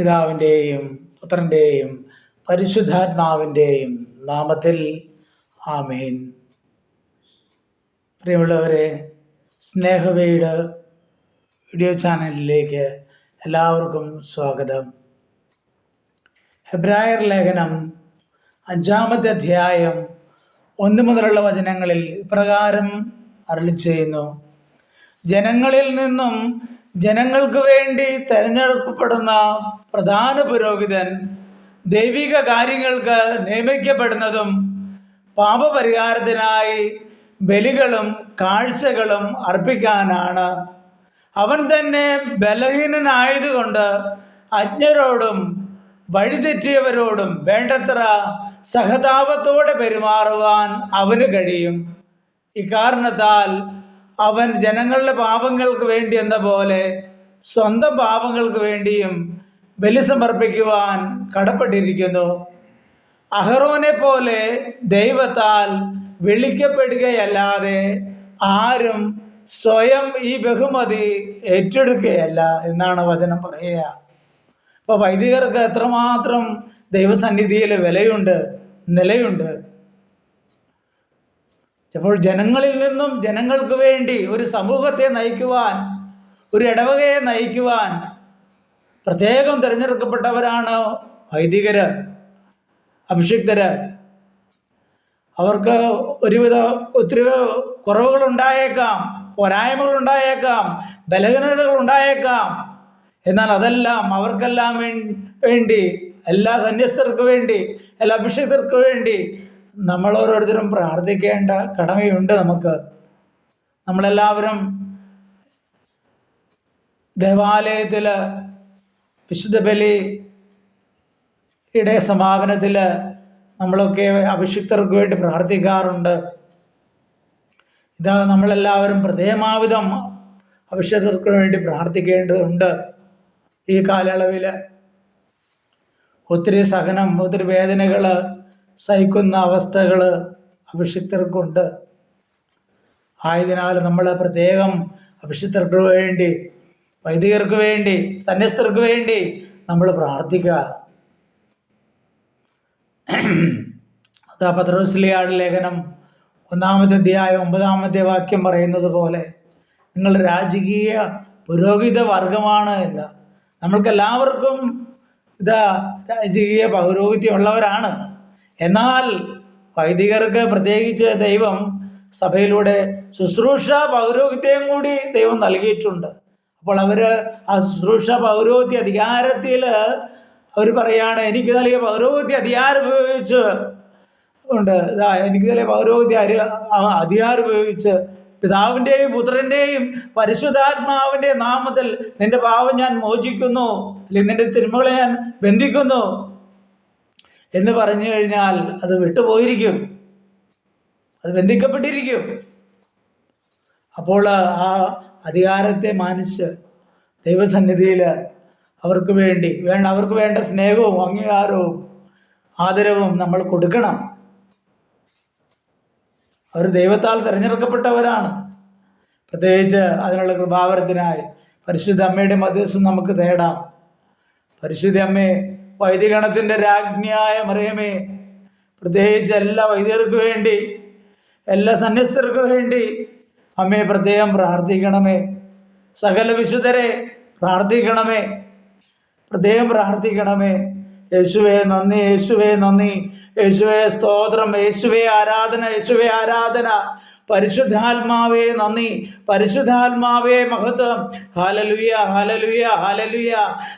പിതാവിന്റെയും പുത്രന്റെയും പരിശുദ്ധാത്മാവിന്റെയും നാമത്തിൽ. ആമേൻ. പ്രിയമുള്ളവരെ സ്നേഹവേട് വീഡിയോ ചാനലിലേക്ക് എല്ലാവർക്കും സ്വാഗതം. ഹെബ്രായർ ലേഖനം അഞ്ചാമത്തെ അധ്യായം ഒന്ന് മുതലുള്ള വചനങ്ങളിൽ ഇപ്രകാരം അരളി ചെയ്യുന്നു. ജനങ്ങളിൽ നിന്നും ജനങ്ങൾക്ക് വേണ്ടി തിരഞ്ഞെടുക്കപ്പെടുന്ന പ്രധാന പുരോഹിതൻ ദൈവിക കാര്യങ്ങൾക്ക് നിയമിക്കപ്പെടുന്നതും പാപപരിഹാരത്തിനായി ബലികളും കാഴ്ചകളും അർപ്പിക്കാനാണ്. അവൻ തന്നെ ബലഹീനനായതുകൊണ്ട് അജ്ഞരോടും വഴിതെറ്റിയവരോടും വേണ്ടത്ര സഹതാപത്തോടെ പെരുമാറുവാൻ അവന് കഴിയും. ഇക്കാരണത്താൽ അവൻ ജനങ്ങളുടെ പാപങ്ങൾക്ക് വേണ്ടി എന്ന പോലെ? സ്വന്തം പാപങ്ങൾക്ക് വേണ്ടിയും ബലി സമർപ്പിക്കുവാൻ കടപ്പെട്ടിരിക്കുന്നു. അഹറോനെ പോലെ ദൈവത്താൽ വിളിക്കപ്പെടുകയല്ലാതെ ആരും സ്വയം ഈ ബഹുമതി ഏറ്റെടുക്കുകയല്ല എന്നാണ് വചനം പറയുക. അപ്പോൾ വൈദികർക്ക് എത്രമാത്രം ദൈവസന്നിധിയിൽ വിലയുണ്ട് നിലയുണ്ട്. അപ്പോൾ ജനങ്ങളിൽ നിന്നും ജനങ്ങൾക്ക് വേണ്ടി ഒരു സമൂഹത്തെ നയിക്കുവാൻ ഒരു ഇടവകയെ നയിക്കുവാൻ പ്രത്യേകം തിരഞ്ഞെടുക്കപ്പെട്ടവരാണ് വൈദികര് അഭിഷിക്തര്. അവർക്ക് ഒരുവിധ ഒത്തിരി കുറവുകൾ ഉണ്ടായേക്കാം പോരായ്മകൾ ഉണ്ടായേക്കാം ബലഹീനതകൾ ഉണ്ടായേക്കാം എന്നാൽ അതെല്ലാം അവർക്കെല്ലാം വേണ്ടി എല്ലാ സന്യസ്തർക്ക് വേണ്ടി എല്ലാ അഭിഷിക്തർക്ക് വേണ്ടി നമ്മൾ ഓരോരുത്തരും പ്രാർത്ഥിക്കേണ്ട കടമയുണ്ട് നമുക്ക്. നമ്മളെല്ലാവരും ദേവാലയത്തിൽ വിശുദ്ധ ബലിയുടെ സമാപനത്തിൽ നമ്മളൊക്കെ അഭിഷിക്തർക്ക് വേണ്ടി പ്രാർത്ഥിക്കാറുണ്ട്. ഇതാ നമ്മളെല്ലാവരും പ്രത്യേകമാവിധം അഭിഷിക്തർക്ക് വേണ്ടി പ്രാർത്ഥിക്കേണ്ടതുണ്ട് ഈ കാലയളവിൽ ഒത്തിരി സഹനം ഒത്തിരി വേദനകൾ സഹിക്കുന്ന അവസ്ഥകൾ അഭിഷിക്തർക്കുണ്ട്. ആയതിനാൽ നമ്മൾ പ്രത്യേകം അഭിഷിക്തർക്ക് വേണ്ടി വൈദികർക്ക് വേണ്ടി സന്യസ്തർക്ക് വേണ്ടി നമ്മൾ പ്രാർത്ഥിക്കുക. അതാ പത്രോസ്ലിയാട് ലേഖനം ഒന്നാമത്തെ അധ്യായം ഒമ്പതാമത്തെ വാക്യം പറയുന്നത് പോലെ നിങ്ങൾ രാജകീയ പുരോഹിത വർഗമാണ് എന്ന്. നമ്മൾക്കെല്ലാവർക്കും ഇതാ രാജകീയ പൗരോഹിത്യമുള്ളവരാണ് എന്നാൽ വൈദികർക്ക് പ്രത്യേകിച്ച് ദൈവം സഭയിലൂടെ ശുശ്രൂഷ പൗരോഹിത്യം കൂടി ദൈവം നൽകിയിട്ടുണ്ട്. അപ്പോൾ അവർ ആ ശുശ്രൂഷ പൗരോഹിത്യ അധികാരത്തിൽ അവർ പറയാണ് എനിക്ക് നൽകിയ പൗരോഹിത്യ അധികാരം ഉപയോഗിച്ച് ഉണ്ട്. ഇതാ എനിക്ക് നൽകിയ പൗരോഹിത്യ അധികാരം ഉപയോഗിച്ച് പിതാവിന്റെയും പുത്രന്റെയും പരിശുദ്ധാത്മാവിന്റെ നാമത്തിൽ നിന്റെ പാവം ഞാൻ മോചിക്കുന്നു. അല്ലെങ്കിൽ നിന്റെ തിന്മകളെ ഞാൻ ബന്ധിക്കുന്നു. എന്ന് പറഞ്ഞു കഴിഞ്ഞാൽ അത് വിട്ടുപോയിരിക്കും. അത് ബന്ധിക്കപ്പെട്ടിരിക്കും. അപ്പോൾ ആ അധികാരത്തെ മാനിച്ച് ദൈവസന്നിധിയിൽ അവർക്ക് വേണ്ടി വേണ്ട അവർക്ക് വേണ്ട സ്നേഹവും അംഗീകാരവും ആദരവും നമ്മൾ കൊടുക്കണം. അവർ ദൈവത്താൽ തിരഞ്ഞെടുക്കപ്പെട്ടവരാണ്. പ്രത്യേകിച്ച് അതിനുള്ള കൃപാവരത്തിനായി പരിശുദ്ധ അമ്മയുടെ മധ്യസ്ഥം നമുക്ക് തേടാം. പരിശുദ്ധ അമ്മേ വൈദികണത്തിന്റെ രാജ്ഞിയായ മറിയമേ പ്രത്യേകിച്ച് എല്ലാ വൈദികർക്ക് വേണ്ടി എല്ലാ സന്യസ്തർക്ക് വേണ്ടി അമ്മയെ പ്രത്യേകം പ്രാർത്ഥിക്കണമേ. സകല വിശുദ്ധരെ പ്രാർത്ഥിക്കണമേ. പ്രത്യേകം പ്രാർത്ഥിക്കണമേ. യേശുവേ നന്ദി യേശുവേ നന്ദി. യേശുവേ സ്തോത്രം. യേശുവേ ആരാധന യേശുവേ ആരാധന. പരിശുദ്ധാത്മാവേ നന്ദി. പരിശുദ്ധാത്മാവേ മഹത്വം. ഹാലലുയ ഹാലലുയ ഹാലലുയ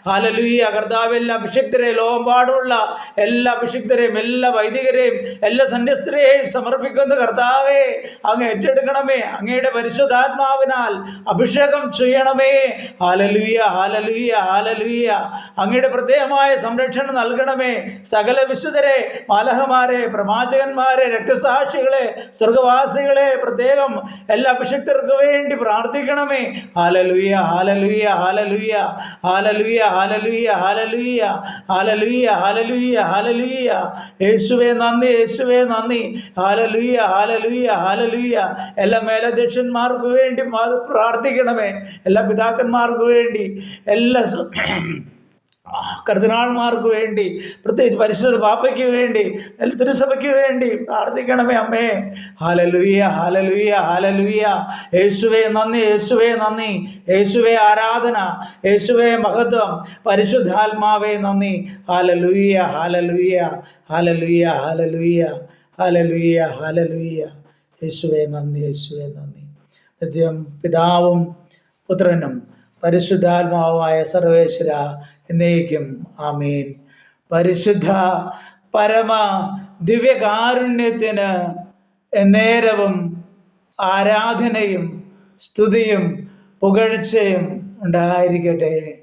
ഹാലലുയ കർത്താവ് അഭിഷിക്തരെ ലോകമ്പാടുള്ള എല്ലാ അഭിഷിക്തരെയും എല്ലാ വൈദികരെയും എല്ലാ സന്യസ്തരെയും സമർപ്പിക്കുന്ന കർത്താവേ. അങ്ങ് ഏറ്റെടുക്കണമേ. അങ്ങയുടെ പരിശുദ്ധാത്മാവിനാൽ അഭിഷേകം ചെയ്യണമേ. ഹാലലുയ ഹാലലുയ ഹാലലുയ അങ്ങയുടെ പ്രത്യേകമായ സംരക്ഷണം നൽകണമേ. സകല വിശുദ്ധരെ മാലഹമാരെ പ്രവാചകന്മാരെ രക്തസാക്ഷികളെ സ്വർഗവാസികളെ പ്രത്യേകം എല്ലാ അഭിഷിക്തർക്ക് വേണ്ടി പ്രാർത്ഥിക്കണമേ. ഹാലലുയ ഹാലലുയ ഹാലലുയ ഹാലലുയ ഹാലലുയ ഹാലലുയ ഹാലലുയ ഹാലലുയ ഹാലലുയ യേശുവേ നന്ദി യേശുവേ നന്ദി. ഹാലലുയ ഹാലലുയ ഹാലലുയ എല്ലാ മേലധ്യക്ഷന്മാർക്ക് വേണ്ടി പ്രാർത്ഥിക്കണമേ. എല്ലാ പിതാക്കന്മാർക്ക് വേണ്ടി. എല്ലാ കർദിനാൾമാർക്ക് വേണ്ടി പ്രത്യേകിച്ച് പരിശുദ്ധ പാപ്പയ്ക്ക് വേണ്ടി തിരുസഭയ്ക്ക് വേണ്ടി പ്രാർത്ഥിക്കണമേ അമ്മേ. ഹാലലുയ ഹാലലുയ ഹാലലുയ യേശുവേ നന്ദി യേശുവേ നന്ദി. യേശുവേ ആരാധന. യേശുവേ മഹത്വം. പരിശുദ്ധാത്മാവേ നന്ദി. ഹാലലുയ ഹാലലുയ ഹാലലുയ ഹാലലുയ ഹാലലുയ ഹാലലുയ യേശുവേ നന്ദി യേശുവേ നന്ദി. പിതാവും പുത്രനും പരിശുദ്ധാത്മാവുമായ സർവേശ്വര എന്നേക്കും ആമീൻ. പരിശുദ്ധ പരമ ദിവ്യകാരുണ്യത്തിന് എന്നേരവും ആരാധനയും സ്തുതിയും പുകഴ്ചയും ഉണ്ടായിരിക്കട്ടെ.